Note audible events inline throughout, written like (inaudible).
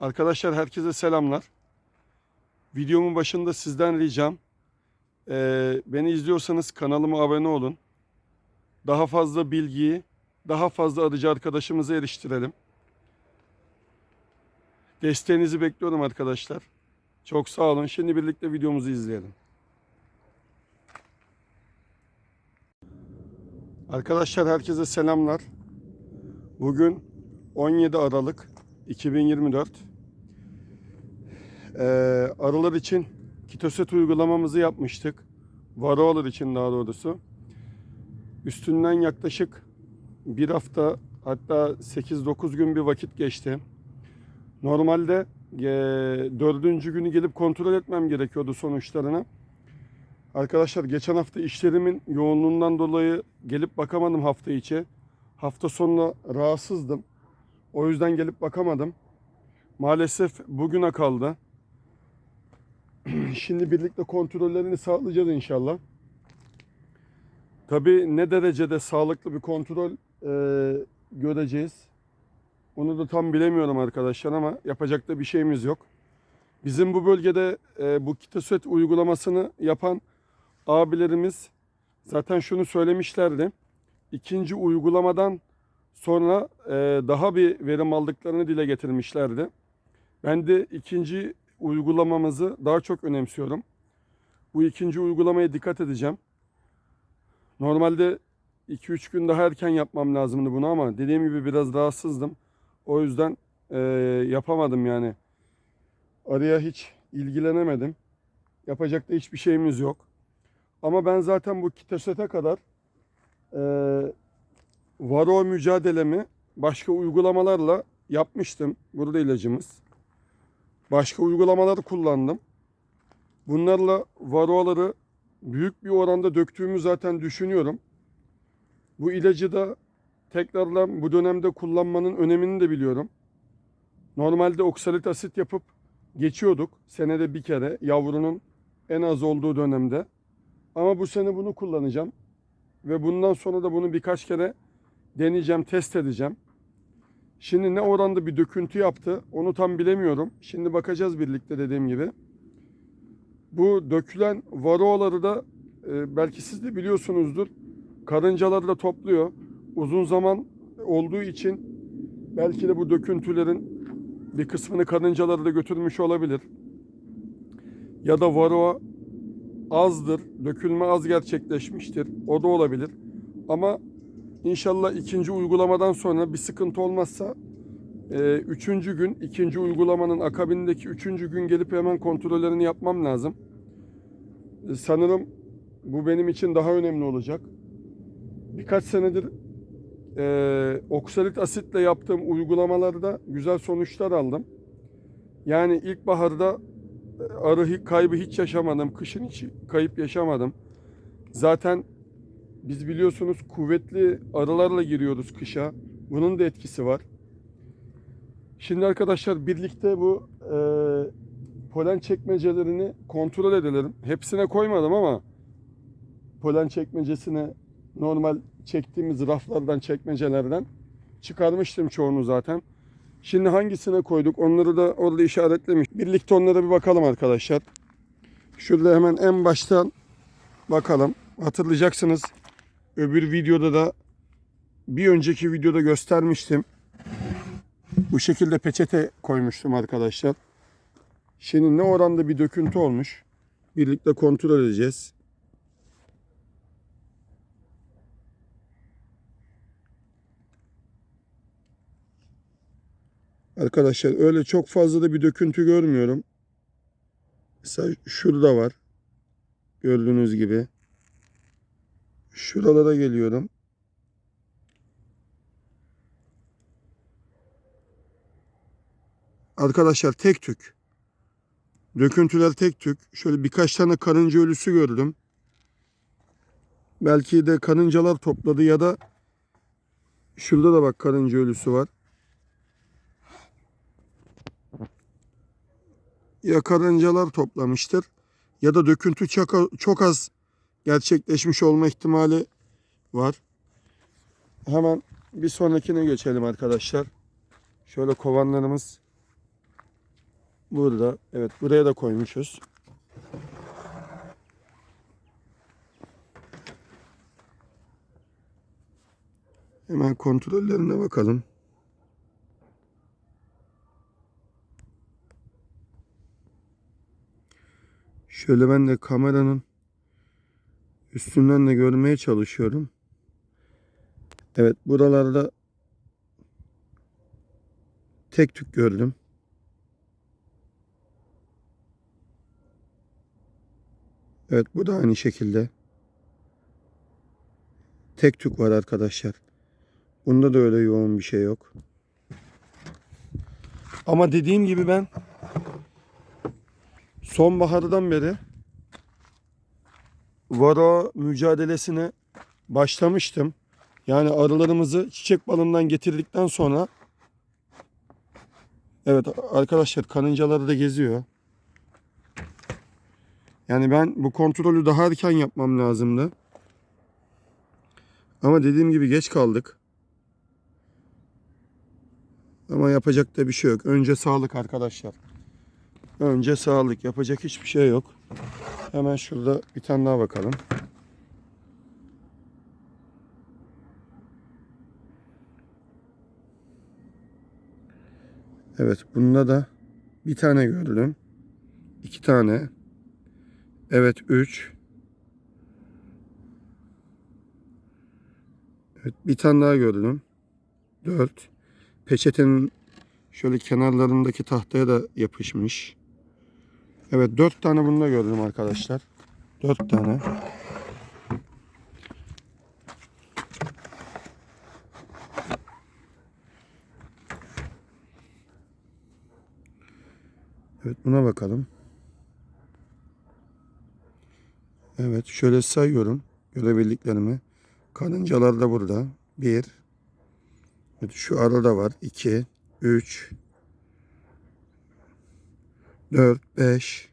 Arkadaşlar herkese selamlar. Videomun başında sizden ricam eee, beni izliyorsanız kanalıma abone olun. Daha fazla bilgiyi daha fazla arıcı arkadaşımıza eriştirelim. Desteğinizi bekliyorum arkadaşlar. Çok sağ olun. Şimdi birlikte videomuzu izleyelim. Arkadaşlar herkese selamlar. Bugün 17 Aralık 2024. Ee, arılar için kitoset uygulamamızı yapmıştık. Varoalar için daha doğrusu. Üstünden yaklaşık bir hafta hatta 8-9 gün bir vakit geçti. Normalde e, dördüncü günü gelip kontrol etmem gerekiyordu sonuçlarını. Arkadaşlar geçen hafta işlerimin yoğunluğundan dolayı gelip bakamadım hafta içi. Hafta sonuna rahatsızdım. O yüzden gelip bakamadım. Maalesef bugüne kaldı. (clears throat) Şimdi birlikte kontrollerini sağlayacağız inşallah. Tabii ne derecede sağlıklı bir kontrol e, göreceğiz. Onu da tam bilemiyorum arkadaşlar ama yapacak da bir şeyimiz yok. Bizim bu bölgede e, bu kitoset uygulamasını yapan abilerimiz zaten şunu söylemişlerdi. İkinci uygulamadan sonra e, daha bir verim aldıklarını dile getirmişlerdi. Ben de ikinci uygulamamızı daha çok önemsiyorum. Bu ikinci uygulamaya dikkat edeceğim. Normalde 2-3 gün daha erken yapmam lazımdı bunu ama dediğim gibi biraz rahatsızdım. O yüzden e, yapamadım yani. Araya hiç ilgilenemedim. Yapacak da hiçbir şeyimiz yok. Ama ben zaten bu kitosete kadar e, varo mücadelemi başka uygulamalarla yapmıştım. Burada ilacımız. Başka uygulamalar kullandım. Bunlarla varoaları büyük bir oranda döktüğümü zaten düşünüyorum. Bu ilacı da tekrardan bu dönemde kullanmanın önemini de biliyorum. Normalde oksalit asit yapıp geçiyorduk senede bir kere yavrunun en az olduğu dönemde. Ama bu sene bunu kullanacağım. Ve bundan sonra da bunu birkaç kere deneyeceğim, test edeceğim. Şimdi ne oranda bir döküntü yaptı onu tam bilemiyorum. Şimdi bakacağız birlikte dediğim gibi. Bu dökülen varoaları da e, belki siz de biliyorsunuzdur. Karıncaları da topluyor. Uzun zaman olduğu için belki de bu döküntülerin bir kısmını karıncaları da götürmüş olabilir. Ya da varoa azdır, dökülme az gerçekleşmiştir. O da olabilir. Ama inşallah ikinci uygulamadan sonra bir sıkıntı olmazsa e, üçüncü gün, ikinci uygulamanın akabindeki üçüncü gün gelip hemen kontrollerini yapmam lazım. E, sanırım bu benim için daha önemli olacak. Birkaç senedir e, oksalit asitle yaptığım uygulamalarda güzel sonuçlar aldım. Yani ilkbaharda arı kaybı hiç yaşamadım. Kışın hiç kayıp yaşamadım. Zaten biz biliyorsunuz kuvvetli arılarla giriyoruz kışa. Bunun da etkisi var. Şimdi arkadaşlar birlikte bu e, polen çekmecelerini kontrol edelim. Hepsine koymadım ama polen çekmecesine normal çektiğimiz raflardan çekmecelerden çıkarmıştım çoğunu zaten. Şimdi hangisine koyduk onları da orada işaretlemiş. Birlikte onlara bir bakalım arkadaşlar. Şurada hemen en baştan bakalım. Hatırlayacaksınız öbür videoda da bir önceki videoda göstermiştim. Bu şekilde peçete koymuştum arkadaşlar. Şimdi ne oranda bir döküntü olmuş. Birlikte kontrol edeceğiz. Arkadaşlar öyle çok fazla da bir döküntü görmüyorum. Mesela şurada var. Gördüğünüz gibi. Şuralara geliyorum. Arkadaşlar tek tük. Döküntüler tek tük. Şöyle birkaç tane karınca ölüsü gördüm. Belki de karıncalar topladı ya da şurada da bak karınca ölüsü var. ya karıncalar toplamıştır ya da döküntü çok, çok az gerçekleşmiş olma ihtimali var. Hemen bir sonrakine geçelim arkadaşlar. Şöyle kovanlarımız burada. Evet buraya da koymuşuz. Hemen kontrollerine bakalım. Şöyle ben de kameranın üstünden de görmeye çalışıyorum. Evet buralarda tek tük gördüm. Evet bu da aynı şekilde. Tek tük var arkadaşlar. Bunda da öyle yoğun bir şey yok. Ama dediğim gibi ben sonbahardan beri varo mücadelesine başlamıştım. Yani arılarımızı çiçek balından getirdikten sonra Evet arkadaşlar karıncaları da geziyor. Yani ben bu kontrolü daha erken yapmam lazımdı. Ama dediğim gibi geç kaldık. Ama yapacak da bir şey yok. Önce sağlık arkadaşlar. Önce sağlık. Yapacak hiçbir şey yok. Hemen şurada bir tane daha bakalım. Evet bunda da bir tane gördüm. iki tane. Evet üç. Evet bir tane daha gördüm. Dört. Peçetenin şöyle kenarlarındaki tahtaya da yapışmış. Evet dört tane bunda gördüm arkadaşlar. Dört tane. Evet buna bakalım. Evet şöyle sayıyorum görebildiklerimi. Karıncalar da burada. Bir. Evet, şu arada var. iki, Üç. Dört. Beş.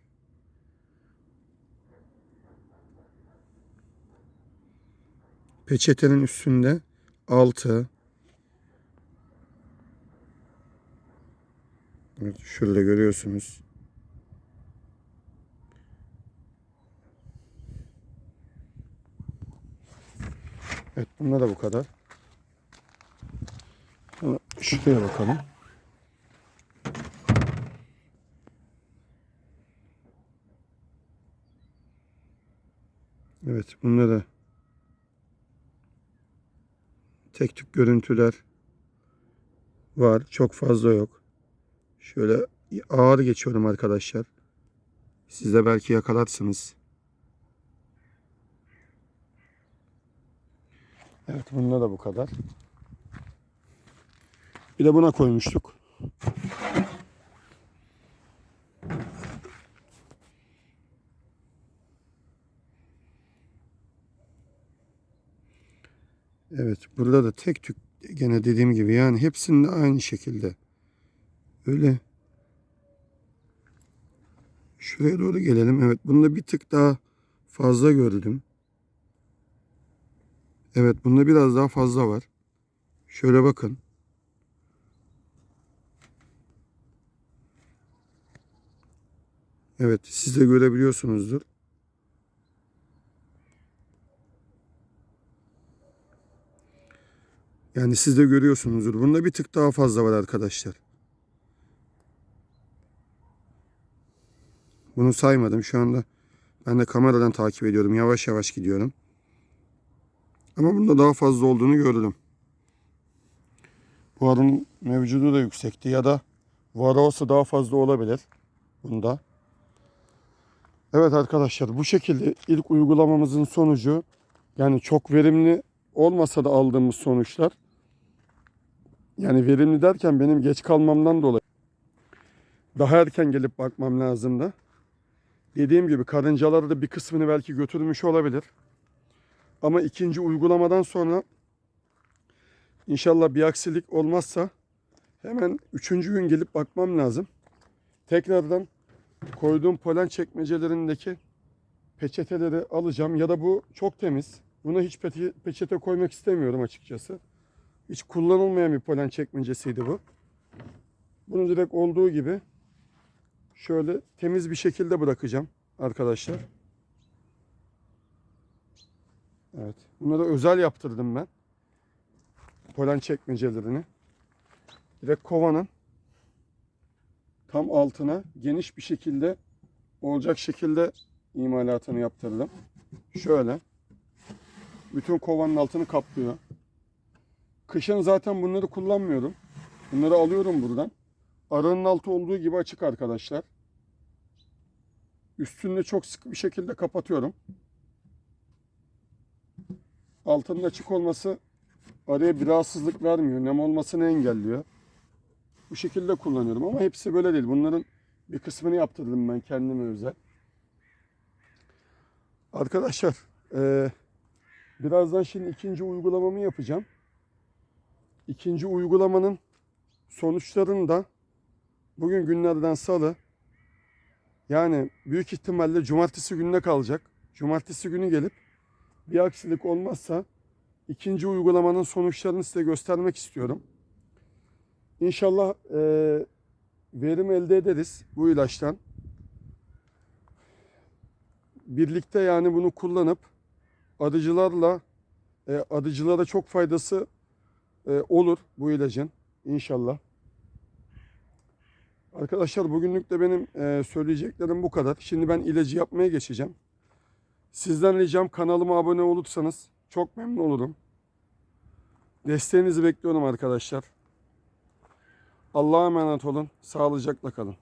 Peçetenin üstünde altı. Evet, şurada görüyorsunuz. Evet bunda da bu kadar. Şuraya bakalım. Evet bunda da tek tük görüntüler var. Çok fazla yok. Şöyle ağır geçiyorum arkadaşlar. Siz de belki yakalarsınız. Evet bunda da bu kadar. Bir de buna koymuştuk. Evet burada da tek tük gene dediğim gibi yani hepsinde aynı şekilde. Öyle. Şuraya doğru gelelim. Evet bunda bir tık daha fazla gördüm. Evet bunda biraz daha fazla var. Şöyle bakın. Evet siz de görebiliyorsunuzdur. Yani siz de görüyorsunuzdur. Bunda bir tık daha fazla var arkadaşlar. Bunu saymadım. Şu anda ben de kameradan takip ediyorum. Yavaş yavaş gidiyorum. Ama bunda daha fazla olduğunu gördüm. Bu arının mevcudu da yüksekti ya da varosu daha fazla olabilir bunda. Evet arkadaşlar bu şekilde ilk uygulamamızın sonucu yani çok verimli olmasa da aldığımız sonuçlar yani verimli derken benim geç kalmamdan dolayı daha erken gelip bakmam lazımdı. Dediğim gibi karıncaları da bir kısmını belki götürmüş olabilir. Ama ikinci uygulamadan sonra inşallah bir aksilik olmazsa hemen üçüncü gün gelip bakmam lazım. Tekrardan koyduğum polen çekmecelerindeki peçeteleri alacağım ya da bu çok temiz. Buna hiç peçete koymak istemiyorum açıkçası. Hiç kullanılmayan bir polen çekmecesiydi bu. Bunu direkt olduğu gibi şöyle temiz bir şekilde bırakacağım arkadaşlar. Evet. Bunları özel yaptırdım ben. Polen çekmecelerini. Direkt kovanın tam altına geniş bir şekilde olacak şekilde imalatını yaptırdım. Şöyle. Bütün kovanın altını kaplıyor. Kışın zaten bunları kullanmıyorum. Bunları alıyorum buradan. Aranın altı olduğu gibi açık arkadaşlar. Üstünde çok sık bir şekilde kapatıyorum. Altının açık olması araya bir rahatsızlık vermiyor. Nem olmasını engelliyor. Bu şekilde kullanıyorum ama hepsi böyle değil. Bunların bir kısmını yaptırdım ben kendime özel. Arkadaşlar eee, birazdan şimdi ikinci uygulamamı yapacağım. İkinci uygulamanın sonuçlarını da bugün günlerden salı yani büyük ihtimalle cumartesi gününe kalacak. Cumartesi günü gelip bir aksilik olmazsa ikinci uygulamanın sonuçlarını size göstermek istiyorum. İnşallah eee, verim elde ederiz bu ilaçtan. Birlikte yani bunu kullanıp arıcılarla e, arıcılara çok faydası e, olur bu ilacın inşallah. Arkadaşlar bugünlük de benim e, söyleyeceklerim bu kadar. Şimdi ben ilacı yapmaya geçeceğim. Sizden ricam kanalıma abone olursanız çok memnun olurum. Desteğinizi bekliyorum arkadaşlar. Allah'a emanet olun. Sağlıcakla kalın.